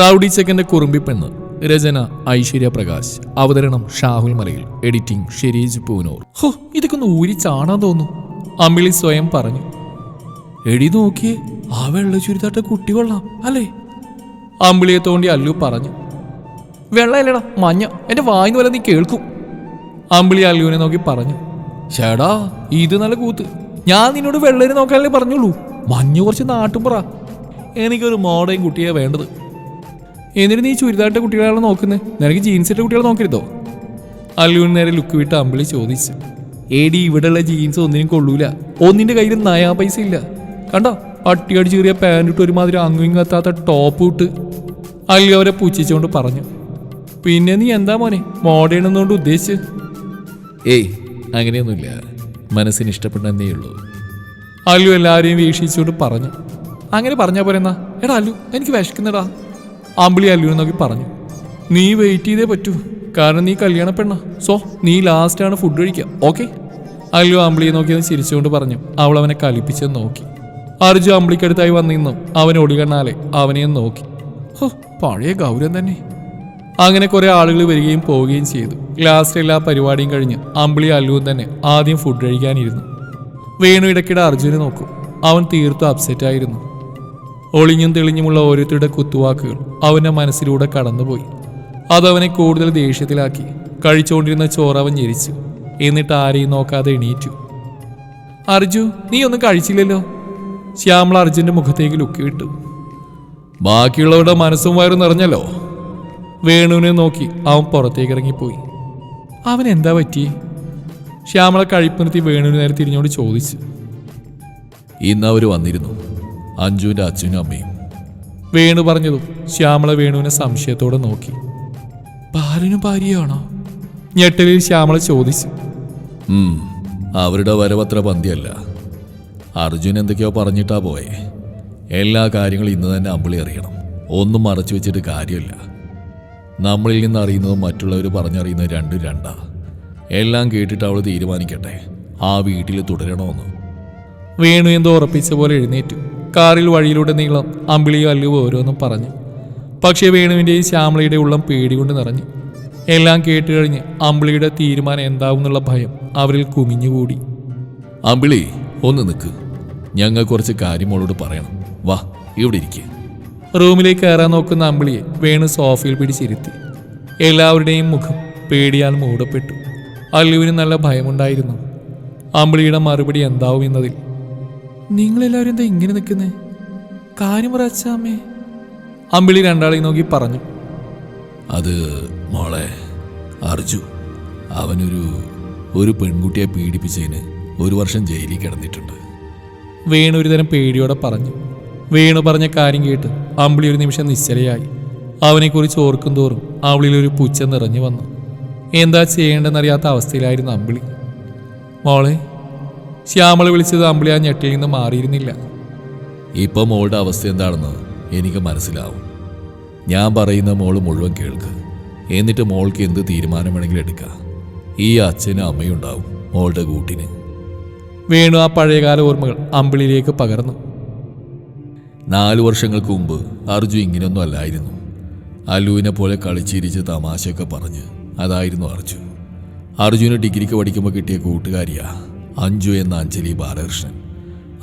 Rowdy ചെക്കന്റെ കുറുമ്പി പെണ്ണ് രചന ഐശ്വര്യ പ്രകാശ്. അവതരണം ഷാഹുൽ മലയിൽ എഡിറ്റിംഗ് ഷെരീജ് പൂനൂർ. ഹോ ഇതൊക്കെ ഒന്ന് ഊരി ചാണാൻ തോന്നുന്നു. അമിളി സ്വയം പറഞ്ഞു എടി നോക്കിയേ ആ വെള്ള ചുരിതാട്ട കുട്ടി കൊള്ളാം അല്ലേ? അമ്പിളിയെ തോണ്ടി അല്ലു പറഞ്ഞു വെള്ളയല്ലടാ മഞ്ഞ എന്റെ വായിന്ന് വരെ നീ കേൾക്കും. അമ്പിളി അല്ലുവിനെ നോക്കി പറഞ്ഞു ചേടാ ഇത് നല്ല കൂത്ത്. ഞാൻ നിന്നോട് വെള്ളരി നോക്കാനല്ലേ പറഞ്ഞുള്ളൂ. മഞ്ഞ കുറച്ച് നാട്ടും പറ എനിക്കൊരു മോഡേൺ കുട്ടിയെ വേണ്ടത്. എന്നിട്ട് നീ ചുരിദാറിട്ട കുട്ടികളാണ് നോക്കുന്നത് നിനക്ക് ജീൻസ് ഇട്ട കുട്ടികളെ നോക്കരുതോ? അല്ലുവിന് നേരെ ലുക്ക് വിട്ട് അമ്പിളി ചോദിച്ചു. ഏടി ഇവിടെയുള്ള ജീൻസ് ഒന്നിനും കൊള്ളൂല. ഒന്നിന്റെ കയ്യിൽ നയാ പൈസ ഇല്ല. കണ്ടോ? പട്ടി ചെറിയ പാന്റ് ഇട്ട് ഒരുമാതിരി അങ്ങും കത്താത്ത ടോപ്പ് ഇട്ട് അല്ലു അവരെ പുച്ഛിച്ചുകൊണ്ട് പറഞ്ഞു. പിന്നെ നീ എന്താ മോനെ? മോഡേൺ എന്നുകൊണ്ട് ഉദ്ദേശിച്ച്? ഏയ് അങ്ങനെയൊന്നുമില്ല. മനസ്സിന് ഇഷ്ടപ്പെട്ടെന്നേ ഉള്ളൂ. അല്ലു എല്ലാവരെയും വീക്ഷിച്ചുകൊണ്ട് പറഞ്ഞു. അങ്ങനെ പറഞ്ഞാൽ പോരെന്നാ? എടാ അല്ലു എനിക്ക് വിശക്കുന്നടാ. അമ്പിളി അല്ലുവിനെ നോക്കി പറഞ്ഞു. നീ വെയിറ്റ് ചെയ്തേ പറ്റൂ. കാരണം നീ കല്യാണ പെണ്ണ. സോ നീ ലാസ്റ്റ് ആണ് ഫുഡ് കഴിക്കുക ഓക്കെ അല്ലു അമ്പിളിയെ നോക്കിയത് ചിരിച്ചുകൊണ്ട് പറഞ്ഞു. അവൾ അവനെ കലിപ്പിച്ചെന്ന് നോക്കി. അർജു അമ്പിളിക്കടുത്തായി വന്നിരുന്നു അവൻ ഒളികണ്ണാലെ അവനെയും നോക്കി. ഹോ പഴയ ഗൗരവം തന്നെ. അങ്ങനെ കുറെ ആളുകൾ വരികയും പോവുകയും ചെയ്തു. ലാസ്റ്റ് എല്ലാ പരിപാടിയും കഴിഞ്ഞ് അമ്പിളി അല്ലുവും തന്നെ ആദ്യം ഫുഡ് കഴിക്കാനിരുന്നു. വേണു ഇടയ്ക്കിടെ അർജുനെ നോക്കും. അവൻ തീർത്തും അപ്സെറ്റ് ആയിരുന്നു. ഒളിഞ്ഞും തെളിഞ്ഞുമുള്ള ഓരോരുത്തരുടെ കുത്തുവാക്കുകൾ അവന്റെ മനസ്സിലൂടെ കടന്നുപോയി. അതവനെ കൂടുതൽ ദേഷ്യത്തിലാക്കി. കഴിച്ചുകൊണ്ടിരുന്ന ചോറ് അവൻ ഞെരിച്ചു. എന്നിട്ട് ആരെയും നോക്കാതെ എണീറ്റു. അർജു നീ ഒന്നും കഴിച്ചില്ലല്ലോ? ശ്യാമള അർജുന്റെ മുഖത്തേക്ക് ലുക്കി വിട്ടു ബാക്കിയുള്ളവരുടെ മനസ്സും വയറും നിറഞ്ഞല്ലോ? വേണുവിനെ നോക്കി അവൻ പുറത്തേക്ക് ഇറങ്ങിപ്പോയി. അവൻ എന്താ പറ്റി? ശ്യാമള കഴിപ്പ് നിർത്തി വേണുവിന് നേരെ തിരിഞ്ഞോട് ചോദിച്ചു. ഇന്ന് അവർ വന്നിരുന്നു. അഞ്ജുവിന്റെ അച്ഛനും അമ്മയും. വേണു പറഞ്ഞതും ശ്യാമള വേണുവിനെ സംശയത്തോടെ നോക്കി. ബാലനും ഭാര്യയാണോ? ഞെട്ടലിൽ ശ്യാമള ചോദിച്ചു. അവരുടെ വരവത്ര പന്തിയല്ല. അർജുൻ എന്തൊക്കെയോ പറഞ്ഞിട്ടാ പോയെ. എല്ലാ കാര്യങ്ങളും ഇന്ന് തന്നെ അമ്പിളി അറിയണം. ഒന്നും മറച്ചു വെച്ചിട്ട് കാര്യമില്ല. നമ്മളിൽ നിന്ന് അറിയുന്നതും മറ്റുള്ളവർ പറഞ്ഞറിയുന്നത് രണ്ടും രണ്ടാ. എല്ലാം കേട്ടിട്ട് അവൾ തീരുമാനിക്കട്ടെ. ആ വീട്ടിൽ തുടരണമെന്ന് വേണു എന്തോ ഉറപ്പിച്ച പോലെ എഴുന്നേറ്റു. കാറിൽ വഴിയിലൂടെ നീളം അമ്പിളിയോ അല്ലുവോ ഓരോന്നും പറഞ്ഞു. പക്ഷേ വേണുവിന്റെയും ശ്യാമളയുടെ ഉള്ളം പേടികൊണ്ട് നിറഞ്ഞു. എല്ലാം കേട്ട് കഴിഞ്ഞ് അമ്പിളിയുടെ തീരുമാനം എന്താവും എന്നുള്ള ഭയം അവരിൽ കുമിഞ്ഞുകൂടി. അമ്പിളി ഒന്ന് നിൽക്ക് ഞങ്ങൾ കുറച്ച് കാര്യം മോളോട് പറയണം. വാ ഇവിടെ ഇരിക്കുക റൂമിലേക്ക് കയറാൻ നോക്കുന്ന അമ്പിളിയെ വേണു സോഫയിൽ പിടിച്ചിരുത്തി. എല്ലാവരുടെയും മുഖം പേടിയാൽ മൂടപ്പെട്ടു. അല്ലുവിന് നല്ല ഭയമുണ്ടായിരുന്നു. അമ്പിളിയുടെ മറുപടി എന്താവും എന്നതിൽ നിങ്ങളെല്ലാവരും എന്താ ഇങ്ങനെ നിൽക്കുന്നേ? കാര്യം പറച്ചാമേ അമ്പിളി രണ്ടാളെ നോക്കി പറഞ്ഞു. അത് മോളെ അർജു അവനൊരു ഒരു പെൺകുട്ടിയെ പീഡിപ്പിച്ചതിന് ഒരു വർഷം ജയിലിൽ കിടന്നിട്ടുണ്ട്. വേണു ഒരു തരം പേടിയോടെ പറഞ്ഞു. വേണു പറഞ്ഞ കാര്യം കേട്ട് അമ്പിളി ഒരു നിമിഷം നിശ്ചലയായി. അവനെക്കുറിച്ച് ഓർക്കും തോറും അവളിൽ ഒരു പുച്ഛം നിറഞ്ഞു വന്നു. എന്താ ചെയ്യേണ്ടെന്നറിയാത്ത അവസ്ഥയിലായിരുന്നു അമ്പിളി. മോളെ ശ്യാമള വിളിച്ചത് അമ്പിളി ആ ഞെട്ടിയിൽ നിന്ന് മാറിയിരുന്നില്ല. ഇപ്പൊ മോളുടെ അവസ്ഥ എന്താണെന്ന് എനിക്ക് മനസ്സിലാവും. ഞാൻ പറയുന്ന മോൾ മുഴുവൻ കേൾക്ക്. എന്നിട്ട് മോൾക്ക് എന്ത് തീരുമാനം വേണമെങ്കിലും എടുക്കാം. ഈ അച്ഛനും അമ്മയും ഉണ്ടാവും മോളുടെ കൂട്ടിന്. വേണു ആ പഴയകാല ഓർമ്മകൾ അമ്പിളിയിലേക്ക് പകർന്നു. നാലു വർഷങ്ങൾക്ക് മുമ്പ് അർജു ഇങ്ങനെയൊന്നും അല്ലായിരുന്നു. അല്ലുവിനെ പോലെ കളിച്ചിരിച്ച് തമാശയൊക്കെ പറഞ്ഞ് അതായിരുന്നു അർജു. അർജുന് ഡിഗ്രിക്ക് പഠിക്കുമ്പോൾ കിട്ടിയ കൂട്ടുകാരിയാ. അഞ്ജു എന്ന അഞ്ജലി ബാലകൃഷ്ണൻ.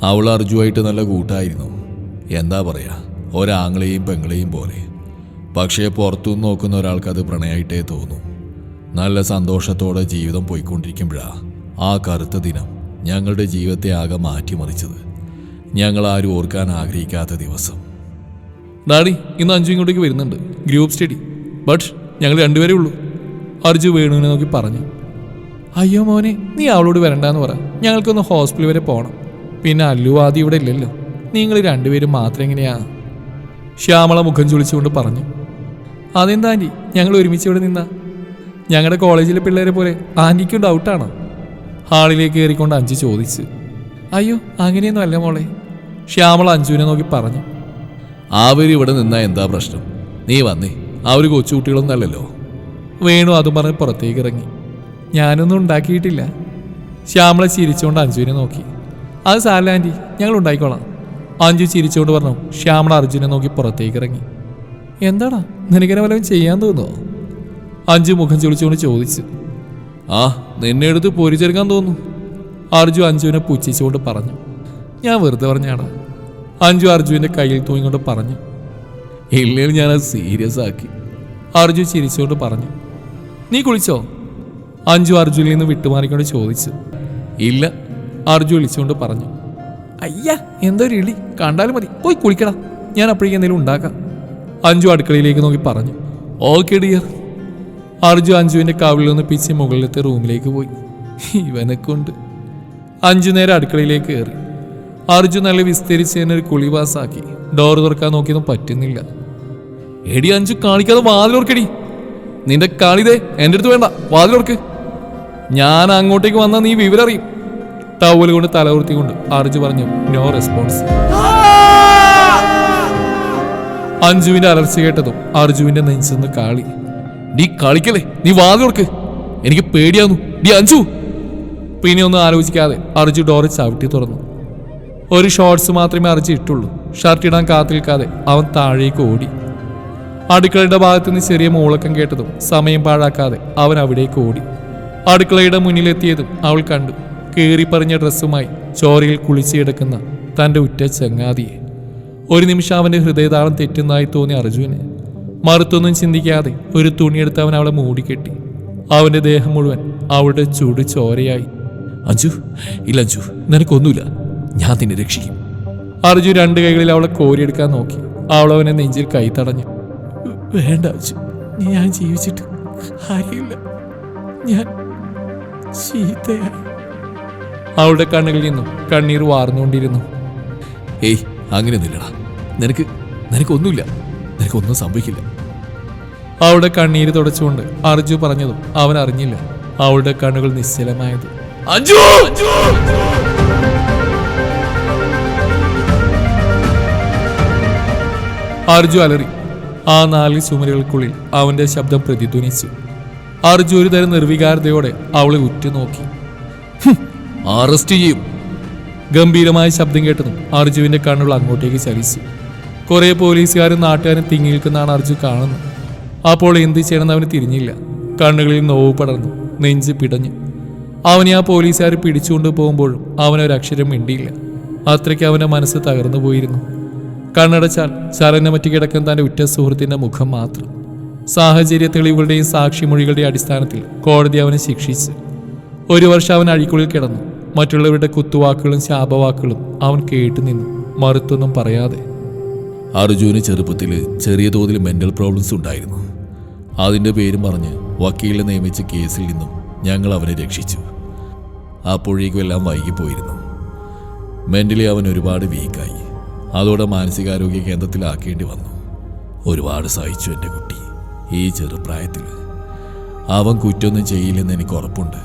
അവൾ അർജുവായിട്ട് നല്ല കൂട്ടായിരുന്നു. എന്താ പറയുക ഒരാങ്ങളെയും പെങ്ങളെയും പോലെ. പക്ഷേ പുറത്തുനിന്ന് നോക്കുന്ന ഒരാൾക്ക് അത് പ്രണയമായിട്ടേ തോന്നും. നല്ല സന്തോഷത്തോടെ ജീവിതം പോയിക്കൊണ്ടിരിക്കുമ്പോഴാണ് ആ കറുത്ത ദിനം ഞങ്ങളുടെ ജീവിതത്തെ ആകെ മാറ്റിമറിച്ചത്. ഞങ്ങൾ ആരും ഓർക്കാൻ ആഗ്രഹിക്കാത്ത ദിവസം. ഡാഡി ഇന്ന് അഞ്ചു ഇങ്ങോട്ടേക്ക് വരുന്നുണ്ട്. Group study. ബട്ട് ഞങ്ങൾ രണ്ടുപേരേ ഉള്ളൂ. അർജു വേണുവിനെ നോക്കി പറഞ്ഞു. അയ്യോ മോനെ നീ അവളോട് വരണ്ടെന്ന് പറ. ഞങ്ങൾക്കൊന്ന് ഹോസ്പിറ്റൽ വരെ പോകണം പിന്നെ അല്ലു ആദ്യം ഇവിടെ ഇല്ലല്ലോ. നിങ്ങൾ രണ്ടുപേരും മാത്രം എങ്ങനെയാ? ശ്യാമള മുഖം ചുളിച്ചുകൊണ്ട് പറഞ്ഞു. അതെന്താ ആന്റി ഞങ്ങൾ ഒരുമിച്ച് ഇവിടെ നിന്നാ? ഞങ്ങളുടെ കോളേജിലെ പിള്ളേരെ പോലെ ആന്റിക്കും ഡൗട്ടാണോ ഹാളിലേക്ക് കയറിക്കൊണ്ട് അഞ്ചു ചോദിച്ചു. അയ്യോ അങ്ങനെയൊന്നും അല്ല മോളെ. ശ്യാമള അഞ്ജുവിനെ നോക്കി പറഞ്ഞു. അവർ ഇവിടെ നിന്നാ എന്താ പ്രശ്നം? നീ വന്നേ. അവർ കൊച്ചുകുട്ടികളൊന്നും അല്ലല്ലോ. വേണു അതും പറഞ്ഞ് പുറത്തേക്ക് ഇറങ്ങി. ഞാനൊന്നും ഉണ്ടാക്കിയിട്ടില്ല. ശ്യാമള ചിരിച്ചുകൊണ്ട് അഞ്ജുവിനെ നോക്കി. അത് സാല ആന്റി ഞങ്ങൾ ഉണ്ടാക്കിക്കോളാം അഞ്ജു ചിരിച്ചുകൊണ്ട് പറഞ്ഞു. ശ്യാമള അർജുനെ നോക്കി പുറത്തേക്ക് ഇറങ്ങി. എന്താടാ? നിനക്കിനെ വല്ലതും ചെയ്യാൻ തോന്നുമോ അഞ്ജു മുഖം ചൊളിച്ചുകൊണ്ട് ചോദിച്ചു. ആ നിന്നെ എടുത്ത് പൊരിച്ചെടുക്കാൻ തോന്നുന്നു. അർജു അഞ്ജുവിനെ പുച്ഛിച്ചുകൊണ്ട് പറഞ്ഞു. ഞാൻ വെറുതെ പറഞ്ഞാടാ. അഞ്ജു അർജുവിന്റെ കയ്യിൽ തൂങ്ങിക്കൊണ്ട് പറഞ്ഞു. ഇല്ലെങ്കിൽ ഞാനത് സീരിയസ് ആക്കി. അർജു ചിരിച്ചുകൊണ്ട് പറഞ്ഞു. നീ കുളിച്ചോ? അഞ്ജു അർജുനിൽ നിന്ന് വിട്ടുമാറിക്കൊണ്ട് ചോദിച്ചു. ഇല്ല അർജു വിളിച്ചുകൊണ്ട് പറഞ്ഞു. അയ്യ എന്തൊരു ഇളി കണ്ടാലും മതി. പോയി കുളിക്കടാ. ഞാൻ അപ്പോഴേക്കും എന്തെങ്കിലും ഉണ്ടാക്കാം. അഞ്ജു അടുക്കളയിലേക്ക് നോക്കി പറഞ്ഞു. Okay dear. അർജു അഞ്ജുവിന്റെ കാവിളിൽ നിന്ന് പിച്ച് മുകളിലത്തെ റൂമിലേക്ക് പോയി. ഇവനെ കൊണ്ട് അഞ്ചു നേരം അടുക്കളയിലേക്ക് കയറി. അർജു നല്ല വിസ്തരിച്ച് തന്നെ ഒരു കുളിവാസാക്കി ഡോർ തുറക്കാൻ നോക്കിയൊന്നും പറ്റുന്നില്ല. എടി അഞ്ചു കാണിക്കാതെ വാതിലോർക്കടി നിന്റെ കാണിതേ എന്റെ അടുത്ത് വേണ്ട. വാതിലോർക്ക് ഞാൻ അങ്ങോട്ടേക്ക് വന്നാൽ നീ വിവരറിയും. ടവൽ കൊണ്ട് തലകുർത്തിക്കൊണ്ട് അർജു പറഞ്ഞു നോ റെസ്പോൺസ് അഞ്ജുവിന്റെ അലർച്ച കേട്ടതും അർജുവിന്റെ നെഞ്ചെന്ന് കാളി. നീ കളിക്കല്ലേ? നീ വാതിലോർക്ക് എനിക്ക് പേടിയാന്നു. നീ അഞ്ജു. പിന്നെ ഒന്നും ആലോചിക്കാതെ അർജു ഡോറ് ചവിട്ടി തുറന്നു. ഒരു ഷോർട്സ് മാത്രമേ അർജു ഇട്ടുള്ളൂ. ഷർട്ട് ഇടാൻ കാത്തിരിക്കാതെ അവൻ താഴേക്ക് ഓടി. അടുക്കളയുടെ ഭാഗത്ത് നിന്ന് ചെറിയ മൂളക്കം കേട്ടതും സമയം പാഴാക്കാതെ അവൻ അവിടേക്ക് ഓടി. അടുക്കളയുടെ മുന്നിലെത്തിയതും അവൾ കണ്ടു. കീറിപ്പറിഞ്ഞ ഡ്രസ്സുമായി ചോരയിൽ കുളിച്ചിടക്കുന്ന തന്റെ ഉറ്റ ചങ്ങാതിയെ. ഒരു നിമിഷം അവന്റെ ഹൃദയതാളം തെറ്റുന്നതായി തോന്നി അർജുന്. മറുത്തൊന്നും ചിന്തിക്കാതെ ഒരു തുണിയെടുത്ത് അവൻ അവളെ മൂടിക്കെട്ടി. അവന്റെ ദേഹം മുഴുവൻ അവളുടെ ചൂട് ചോരയായി. അഞ്ജു ഇല്ല അഞ്ജു നിനക്കൊന്നുമില്ല. ഞാൻ നിന്നെ രക്ഷിക്കും. അർജു രണ്ട് കൈകളിൽ അവളെ കോരിയെടുക്കാൻ നോക്കി. അവളവനെ നെഞ്ചിൽ കൈ തടഞ്ഞു. വേണ്ട അഞ്ജു ഞാൻ ജീവിച്ചിട്ട് കാര്യമില്ല. ഞാൻ ചീത്തയായി അവളുടെ കണ്ണുകളിൽ നിന്നും കണ്ണീർ വാർന്നുകൊണ്ടിരുന്നു. ഏയ് അങ്ങനെ നില്ലടാ നിനക്ക് നിനക്കൊന്നുമില്ല. നിനക്കൊന്നും സംഭവിക്കില്ല. അവളുടെ കണ്ണീര് തുടച്ചുകൊണ്ട് അർജു പറഞ്ഞതും അവൻ അറിഞ്ഞില്ല. അവളുടെ കണ്ണുകൾ നിശ്ചലമായത്. അഞ്ജു! അർജു അലറി. ആ നാല് ചുമരുകൾക്കുള്ളിൽ അവന്റെ ശബ്ദം പ്രതിധ്വനിച്ചു. അർജു ഒരു തരം നിർവികാരതയോടെ അവളെ ഉറ്റുനോക്കി. അറസ്റ്റ് ചെയ്യും. ഗംഭീരമായ ശബ്ദം കേട്ടതും അർജുവിന്റെ കണ്ണുകൾ അങ്ങോട്ടേക്ക് ചലിച്ചു. കുറെ പോലീസുകാരും നാട്ടുകാരും തിങ്ങി നിൽക്കുന്നതാണ് അർജു കാണുന്നത്. അപ്പോൾ എന്ത് ചെയ്യണമെന്ന് അവന് തിരിഞ്ഞില്ല. കണ്ണുകളിൽ നോവ് പടർന്നു നെഞ്ച് പിടഞ്ഞു. അവനെ ആ പോലീസുകാർ പിടിച്ചുകൊണ്ട് പോകുമ്പോഴും അവനൊരക്ഷരം മിണ്ടിയില്ല. അത്രയ്ക്ക് അവന്റെ മനസ്സ് തകർന്നു പോയിരുന്നു. കണ്ണടച്ചാൽ ചലനമറ്റ് കിടക്കുന്ന തന്റെ ഉറ്റ സുഹൃത്തിന്റെ മുഖം മാത്രം. സാഹചര്യ തെളിവുകളുടെയും സാക്ഷിമൊഴികളുടെയും അടിസ്ഥാനത്തിൽ കോടതി അവനെ ശിക്ഷിച്ച്. ഒരു വർഷം അവൻ അഴിക്കുള്ളിൽ കിടന്നു. മറ്റുള്ളവരുടെ കുത്തുവാക്കുകളും ശാപവാക്കുകളും അവൻ കേട്ടു നിന്നു. മറുത്തൊന്നും പറയാതെ. അർജുന് ചെറുപ്പത്തിൽ ചെറിയ തോതിൽ മെന്റൽ പ്രോബ്ലംസ് ഉണ്ടായിരുന്നു. അതിന്റെ പേരും പറഞ്ഞ് വക്കീലിനെ നിയമിച്ച കേസിൽ നിന്നും ഞങ്ങൾ അവനെ രക്ഷിച്ചു. അപ്പോഴേക്കും എല്ലാം വൈകിപ്പോയിരുന്നു. മെന്റലി അവൻ ഒരുപാട് വീക്കായി അതോടെ മാനസികാരോഗ്യ കേന്ദ്രത്തിലാക്കേണ്ടി വന്നു. ഒരുപാട് സഹിച്ചു എന്റെ കുട്ടി. ഈ ചെറുപ്രായത്തിൽ അവൻ കുറ്റൊന്നും ചെയ്യില്ലെന്ന് എനിക്ക് ഉറപ്പുണ്ട്.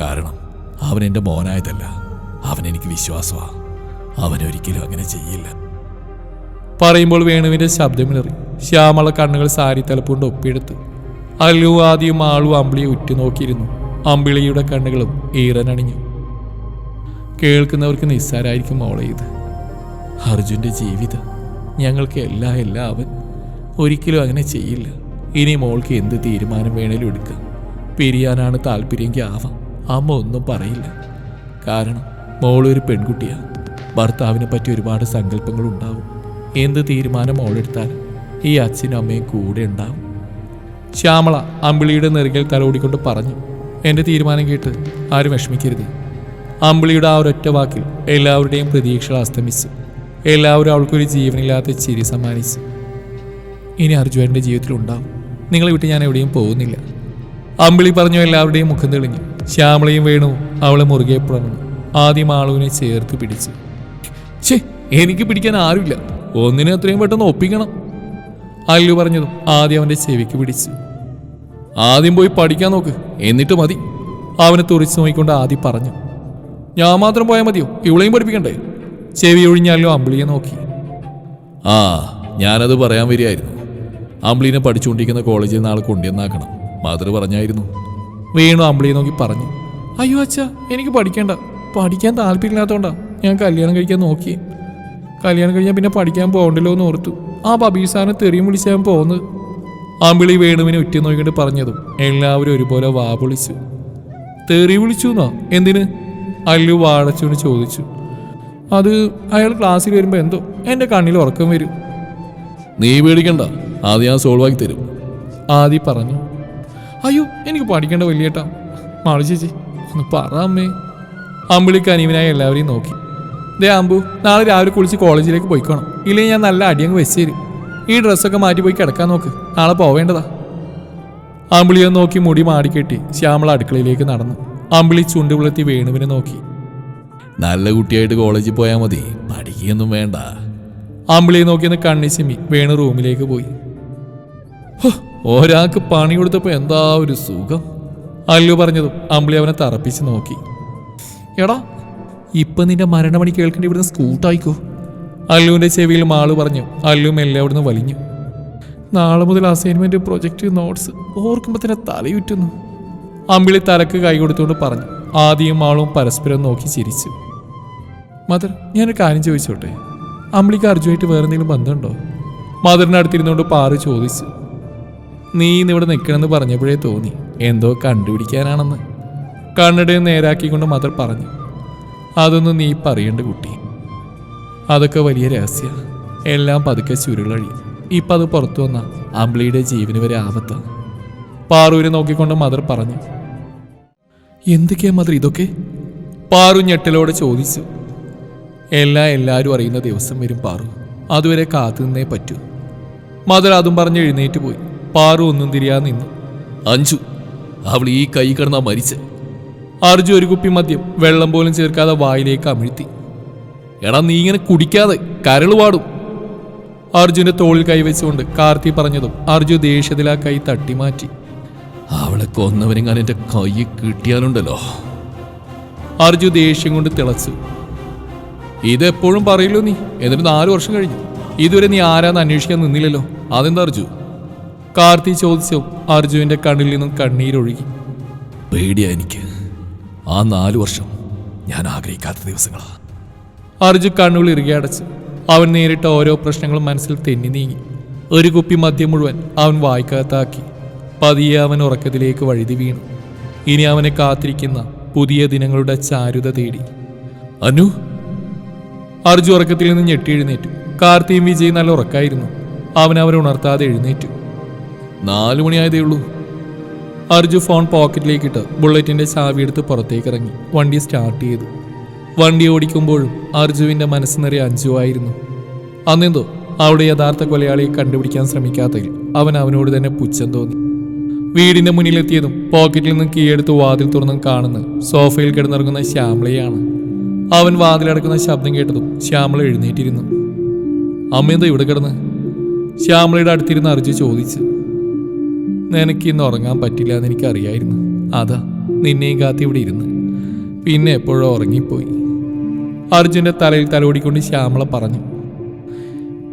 കാരണം അവൻ എന്റെ മോനായതല്ല. അവൻ എനിക്ക് വിശ്വാസമാണ് അവനൊരിക്കലും അങ്ങനെ ചെയ്യില്ല. പറയുമ്പോൾ വേണുവിന്റെ ശബ്ദമിളറി. ശ്യാമള കണ്ണുകൾ സാരി തലപ്പുകൊണ്ട് ഒപ്പിയെടുത്തു അല്ലു ആദ്യം ആളു അമ്പിളിയെ ഉറ്റുനോക്കിയിരുന്നു അമ്പിളിയുടെ കണ്ണുകളും ഈറനണിഞ്ഞു. കേൾക്കുന്നവർക്ക് നിസ്സാരായിരിക്കും മോളെ ഇത്. അർജുന്റെ ജീവിതം ഞങ്ങൾക്ക് എല്ലാ എല്ലാ അവൻ ഒരിക്കലും അങ്ങനെ ചെയ്യില്ല. ഇനി മോൾക്ക് എന്ത് തീരുമാനം വേണേലും എടുക്കാം. പിരിയാനാണ് താല്പര്യമെങ്കിൽ ആവാം. അമ്മ ഒന്നും പറയില്ല. കാരണം മോളൊരു പെൺകുട്ടിയാണ് ഭർത്താവിനെ പറ്റി ഒരുപാട് സങ്കല്പങ്ങൾ ഉണ്ടാവും. എന്ത് തീരുമാനം മോളെടുത്താൽ ഈ അച്ഛനും അമ്മയും കൂടെ ഉണ്ടാവും. ശ്യാമള അമ്പിളിയുടെ നെറുകിൽ തലോടിക്കൊണ്ട് പറഞ്ഞു എന്റെ തീരുമാനം കേട്ട് ആരും വിഷമിക്കരുത്. അമ്പിളിയുടെ ആ ഒരൊറ്റ വാക്കിൽ എല്ലാവരുടെയും പ്രതീക്ഷകൾ അസ്തമിച്ചു. എല്ലാവരും അവൾക്കൊരു ജീവനില്ലാത്ത ചിരി സമ്മാനിച്ചു. ഇനി അർജുനന്റെ ജീവിതത്തിൽ ഉണ്ടാവും. നിങ്ങളെ വിട്ട് ഞാൻ എവിടെയും പോകുന്നില്ല. അമ്പിളി പറഞ്ഞു എല്ലാവരുടെയും മുഖം തെളിഞ്ഞു. ശ്യാമളയും വേണു അവളെ മുറുകെ പുണർന്നു ആദ്യം ആളുവിനെ ചേർത്ത് പിടിച്ചു. ഛേ എനിക്ക് പിടിക്കാൻ ആരുമില്ല. ഒന്നിനെ അത്രയും പെട്ടെന്ന് ഒപ്പിക്കണം. അല്ലു പറഞ്ഞതും ആദ്യം അവന്റെ ചെവിക്ക് പിടിച്ചു. ആദ്യം പോയി പഠിക്കാൻ നോക്ക് എന്നിട്ട് മതി. അവനെ തുറിച്ചു നോക്കിക്കൊണ്ട് ആദ്യം പറഞ്ഞു. ഞാൻ മാത്രം പോയാൽ മതിയോ? ഇവളെയും പഠിപ്പിക്കണ്ടേ? ചെവി ഒഴിഞ്ഞാലോ അമ്പിളിയെ നോക്കി. ആ ഞാനത് പറയാൻ വരികയായിരുന്നു. അമ്പിളിനെ പഠിച്ചുകൊണ്ടിരിക്കുന്ന കോളേജിൽ നാളെ കൊണ്ടുവന്നാക്കണം. മാതൃ പറഞ്ഞായിരുന്നു. വീണു അമ്പിളിയെ നോക്കി പറഞ്ഞു അയ്യോ അച്ഛ എനിക്ക് പഠിക്കണ്ട. പഠിക്കാൻ താല്പര്യമില്ലാത്തതുകൊണ്ടാ ഞാൻ കല്യാണം കഴിക്കാൻ നോക്കി. കല്യാണം കഴിഞ്ഞാൽ പിന്നെ പഠിക്കാൻ പോകണ്ടല്ലോ എന്ന് ഓർത്തു. ആ ബബീസാനെ തെറിയും വിളിച്ചാൻ പോകുന്നത് അമ്പിളി വേണുവിനെ ഉറ്റി നോക്കിയിട്ട് പറഞ്ഞതും എല്ലാവരും ഒരുപോലെ വാ വിളിച്ചു തെറി വിളിച്ചു എന്നോ എന്തിന്? അല്ലു വാടച്ചുകൊണ്ട് ചോദിച്ചു. അത് അയാൾ ക്ലാസ്സിൽ വരുമ്പോൾ എന്തോ എന്റെ കണ്ണിൽ ഉറക്കം വരും. നീ പേടിക്കണ്ട. അത് ഞാൻ സോൾവാക്കി തരും. ആദ്യം പറഞ്ഞു അയ്യോ എനിക്ക് പഠിക്കേണ്ട വലിയേട്ടാ. മാളു ചേച്ചി ഒന്ന് പറ അമ്മേ. അമ്പിളിക്ക് അനീവനായി എല്ലാവരെയും നോക്കി. ദേ അമ്പു നാളെ രാവിലെ കുളിച്ച് കോളേജിലേക്ക് പോയിക്കോണം. ഇല്ലെങ്കിൽ ഞാൻ നല്ല അടിയങ്ങ് വെച്ച് തരും. ഈ ഡ്രസ്സൊക്കെ മാറ്റി പോയി കിടക്കാൻ നോക്ക്. നാളെ പോവേണ്ടതാ. അമ്പിളിയെ നോക്കി മുടി മാടിക്കെട്ടി ശ്യാമള അടുക്കളയിലേക്ക് നടന്നു. അമ്പിളി ചുണ്ടുപുളത്തി വിളത്തി വേണുവിനെ നോക്കി. നല്ല കുട്ടിയായിട്ട് കോളേജിൽ പോയാൽ മതി. പഠിക്കുകയൊന്നും വേണ്ട. അമ്പിളിയെ നോക്കിയെന്ന് കണ്ണി ചിമ്മി വേണു റൂമിലേക്ക് പോയി. ഒരാൾക്ക് പണി കൊടുത്തപ്പോ എന്താ ഒരു സുഖം? അല്ലു പറഞ്ഞതും അമ്പിളി അവനെ തറപ്പിച്ച് നോക്കി. എടാ ഇപ്പൊ നിന്റെ മരണമണി കേൾക്കേണ്ടി ഇവിടുന്ന് സ്കൂട്ടായിക്കോ? അല്ലുവിന്റെ ചെവിയിൽ മാൾ പറഞ്ഞു അല്ലു മെല്ലെ അവിടുന്ന് വലിഞ്ഞു. നാളെ മുതൽ അസൈൻമെന്റ് പ്രൊജക്റ്റ് നോട്ട്സ് ഓർക്കുമ്പോ തന്നെ തലയുറ്റുന്നു. അമ്പിളി തലക്ക് കൈ കൊടുത്തുകൊണ്ട് പറഞ്ഞു ആദ്യം മാളും പരസ്പരം നോക്കി ചിരിച്ചു. മദർ ഞാനൊരു കാര്യം ചോദിച്ചോട്ടെ? അമ്പിളിക്ക് അർജുനായിട്ട് വേറെ എന്തെങ്കിലും ബന്ധമുണ്ടോ? മദറിനടുത്തിരുന്നുകൊണ്ട് പാറ് ചോദിച്ചു. നീ ഇന്ന് ഇവിടെ നിൽക്കണമെന്ന് പറഞ്ഞപ്പോഴേ തോന്നി. എന്തോ കണ്ടുപിടിക്കാനാണെന്ന്. കണ്ണടയെ നേരാക്കിക്കൊണ്ട് മദർ പറഞ്ഞു അതൊന്നും നീ പറയേണ്ട കുട്ടി. അതൊക്കെ വലിയ രഹസ്യ. എല്ലാം പതുക്കെ ചുരുളഴി ഇപ്പം അത് പുറത്തു വന്ന അമ്പിളിയുടെ ജീവന് വരെ ആപത്താണ് പാറുവിനെ നോക്കിക്കൊണ്ട് മദർ പറഞ്ഞു എന്തൊക്കെയാ മദർ ഇതൊക്കെ? പാറു ഞെട്ടലോടെ ചോദിച്ചു എല്ലാം എല്ലാവരും അറിയുന്ന ദിവസം വരും പാറു. അതുവരെ കാത്തു നിന്നേ പറ്റൂ. മദർ അതും പറഞ്ഞ് എഴുന്നേറ്റ് പോയി. പാറു ഒന്നും തിരിയാ നിന്നു. അഞ്ചു അവൾ ഈ കൈ കിടന്നാ മരിച്ച. അർജു ഒരു കുപ്പി മദ്യം വെള്ളം പോലും ചേർക്കാതെ വായിലേക്ക് അമിഴ്ത്തി. എടാ നീ ഇങ്ങനെ കുടിക്കാതെ കരൾ പാടും. അർജുന്റെ തോളിൽ കൈവച്ചുകൊണ്ട് കാർത്തി പറഞ്ഞതും അർജു ദേഷ്യത്തിൽ ആ കൈ തട്ടിമാറ്റി. അവളെ കൊന്നവനെങ്ങാൻ എന്റെ കൈ കിട്ടിയാലുണ്ടല്ലോ. അർജു ദേഷ്യം കൊണ്ട് തിളച്ചു. ഇതെപ്പോഴും പറയല്ലോ നീ. എന്നിട്ട് നാലു വർഷം കഴിഞ്ഞു. ഇതുവരെ നീ ആരാന്ന് അന്വേഷിക്കാൻ നിന്നില്ലല്ലോ. അതെന്താ അർജു? കാർത്തി ചോദിച്ചു. അർജുവിന്റെ കണ്ണിൽ നിന്നും കണ്ണീരൊഴുകി. പേടിയാ എനിക്ക്. ആ നാലു വർഷം ഞാൻ ആഗ്രഹിക്കാത്ത ദിവസങ്ങളാ. അർജു കണ്ണുകൾ ഇറുകി അടച്ച്. അവൻ നേരിട്ട ഓരോ പ്രശ്നങ്ങളും മനസ്സിൽ തെന്നി നീങ്ങി. ഒരു കുപ്പി മദ്യം മുഴുവൻ അവൻ വായിക്കാത്താക്കി പതിയെ അവൻ ഉറക്കത്തിലേക്ക് വഴുതി വീണു. ഇനി അവനെ കാത്തിരിക്കുന്ന പുതിയ ദിനങ്ങളുടെ ചാരുത തേടി. അനു? അർജു ഉറക്കത്തിൽ നിന്ന് ഞെട്ടി എഴുന്നേറ്റു. കാർത്തിയും വിജയ് നല്ല ഉറക്കായിരുന്നു. അവൻ അവരെ ഉണർത്താതെ എഴുന്നേറ്റു. നാലു മണിയായതേ ഉള്ളൂ. അർജു ഫോൺ പോക്കറ്റിലേക്കിട്ട് ബുള്ളറ്റിന്റെ ചാവി എടുത്ത് പുറത്തേക്ക് ഇറങ്ങി വണ്ടി സ്റ്റാർട്ട് ചെയ്തു. വണ്ടി ഓടിക്കുമ്പോഴും അർജുവിന്റെ മനസ്സ് നിറയെ അഞ്ജു ആയിരുന്നു. അന്നെന്തോ അവിടെ യഥാർത്ഥ കൊലയാളിയെ കണ്ടുപിടിക്കാൻ ശ്രമിക്കാത്തതിൽ അവൻ അവനോട് തന്നെ പുച്ഛം തോന്നി. വീടിന്റെ മുന്നിലെത്തിയതും പോക്കറ്റിൽ നിന്ന് കീയെടുത്ത് വാതിൽ തുറന്നും കാണുന്നത് സോഫയിൽ കിടന്നിറങ്ങുന്ന ശ്യാമളയാണ് അവൻ വാതിലടക്കുന്ന ശബ്ദം കേട്ടതും ശ്യാമള എഴുന്നേറ്റിരുന്നു. അമ്മ എന്താ ഇവിടെ കിടന്ന്? ശ്യാമളയുടെ അടുത്തിരുന്ന് അർജു ചോദിച്ചു. നിനക്ക് ഇന്ന് ഉറങ്ങാൻ പറ്റില്ല എന്ന് എനിക്കറിയായിരുന്നു. അതാ നിന്നെയും കാത്തി ഇവിടെ ഇരുന്ന്. പിന്നെ എപ്പോഴോ ഉറങ്ങിപ്പോയി. അർജുന്റെ തലയിൽ തലോടിക്കൊണ്ട് ശ്യാമള പറഞ്ഞു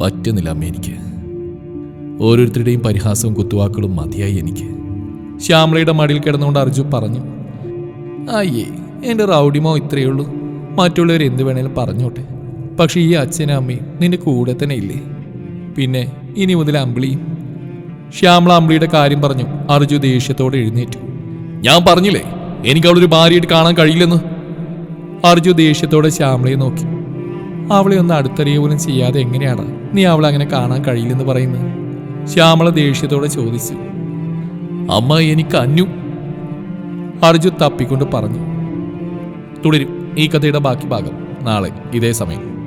പറ്റുന്നില്ല അമ്മ എനിക്ക്. ഓരോരുത്തരുടെയും പരിഹാസവും കുത്തുവാക്കുകളും മതിയായി എനിക്ക്. ശ്യാമളയുടെ മടിയിൽ കിടന്നുകൊണ്ട് അർജു പറഞ്ഞു അയ്യേ എന്റെ റൗഡിമോ ഇത്രയേ ഉള്ളൂ. മറ്റുള്ളവർ എന്ത് വേണേലും പറഞ്ഞോട്ടെ. പക്ഷേ ഈ അച്ഛനും അമ്മയും നിന്റെ കൂടെ തന്നെ ഇല്ലേ? പിന്നെ ഇനി മുതൽ അമ്പിളിയും ശ്യാമള അമ്പിളിയുടെ കാര്യം പറഞ്ഞു. അർജു ദേഷ്യത്തോടെ എഴുന്നേറ്റു. ഞാൻ പറഞ്ഞില്ലേ എനിക്ക് അവളൊരു ഭാര്യയായിട്ട് കാണാൻ കഴിയില്ലെന്ന്? അർജു ദേഷ്യത്തോടെ ശ്യാമളയെ നോക്കി. അവളെ ഒന്ന് അടുത്തറിയ പോലും ചെയ്യാതെ എങ്ങനെയാണ് നീ അവളെ അങ്ങനെ കാണാൻ കഴിയില്ലെന്ന് പറയുന്നത്? ശ്യാമള ദേഷ്യത്തോടെ ചോദിച്ചു. അമ്മ എനിക്ക് അന്നു അർജു തപ്പിക്കൊണ്ട് പറഞ്ഞു. തുടരും ഈ കഥയുടെ ബാക്കി ഭാഗം നാളെ ഇതേ സമയം.